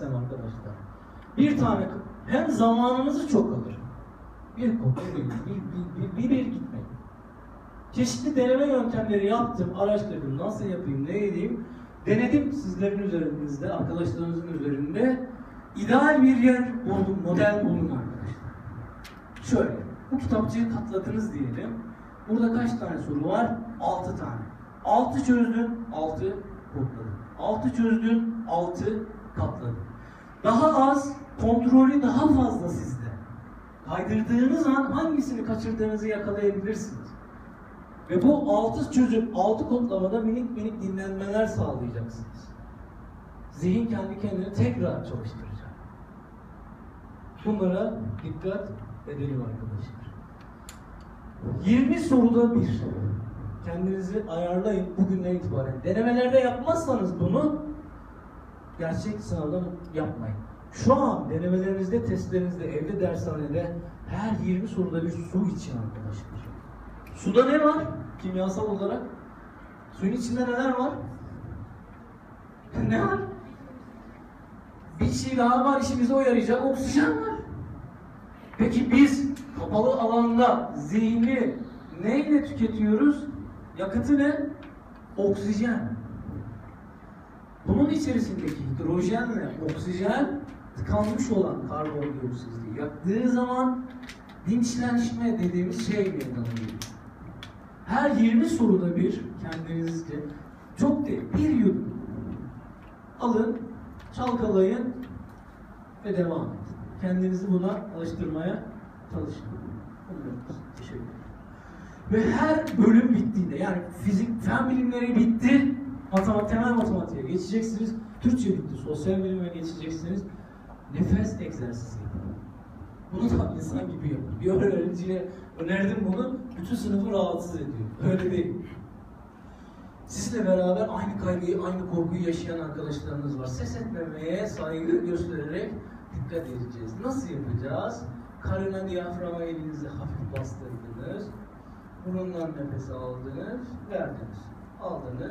sistem arkadaşlar. Bir tane hem zamanınızı çok alır. Bir kopya bir, bir, bir, bir, bir gitmek. Çeşitli deneme yöntemleri yaptım, araştırdım, nasıl yapayım, ne edeyim. Denedim sizlerin üzerinizde, arkadaşlarınızın üzerinde. İdeal bir yer buldum, model bulun arkadaşlar. Şöyle, bu kitapçığı katladınız diyelim. Burada kaç tane soru var? 6 tane. 6 çözdün, 6 kodladın. 6 çözdün, 6 katladın. Daha az, kontrolü daha fazla sizde. Kaydırdığınız an hangisini kaçırdığınızı yakalayabilirsiniz. Ve bu 6 çözüm, 6 kodlamada minik minik dinlenmeler sağlayacaksınız. Zihin kendi kendini tekrar çalıştıracak. Bunlara dikkat edelim arkadaşlar. 20 soruda bir. Kendinizi ayarlayın bugünden itibaren. Denemelerde yapmazsanız bunu gerçek sınavda yapmayın. Şu an denemelerinizde, testlerinizde, evde, dershanede her 20 soruda bir su için arkadaşlar. Suda ne var kimyasal olarak? Suyun içinde neler var? Ne var? Bir şey daha var işimize o yarayacak oksijen var. Peki biz kapalı alanda zihni neyle tüketiyoruz? Yakıtı ne? Oksijen. Bunun içerisindeki hidrojenle oksijen tıkanmış olan karbondioksiti yaktığı zaman dinçlenme dediğimiz şey meydana geliyor. Her 20 soruda bir kendinizce çok değil bir yudum alın, çalkalayın ve devam edin. Kendinizi buna alıştırmaya çalışın. Teşekkür ederim. Ve her bölüm bittiğinde yani fizik, fen bilimleri bitti, matematik, temel matematiğe geçeceksiniz, Türkçe bitti, sosyal bilime geçeceksiniz, nefes egzersizi yapın. Bunu da insan gibi yapın. Bir öğrenciye önerdim bunu, bütün sınıfı rahatsız ediyor. Öyle değil. Sizinle beraber aynı kaygıyı, aynı korkuyu yaşayan arkadaşlarınız var. Ses etmemeye saygı göstererek dikkat edeceğiz. Nasıl yapacağız? Karına diyaframa elinizi hafif bastırdınız. Burundan nefes aldınız, verdiniz. Aldınız.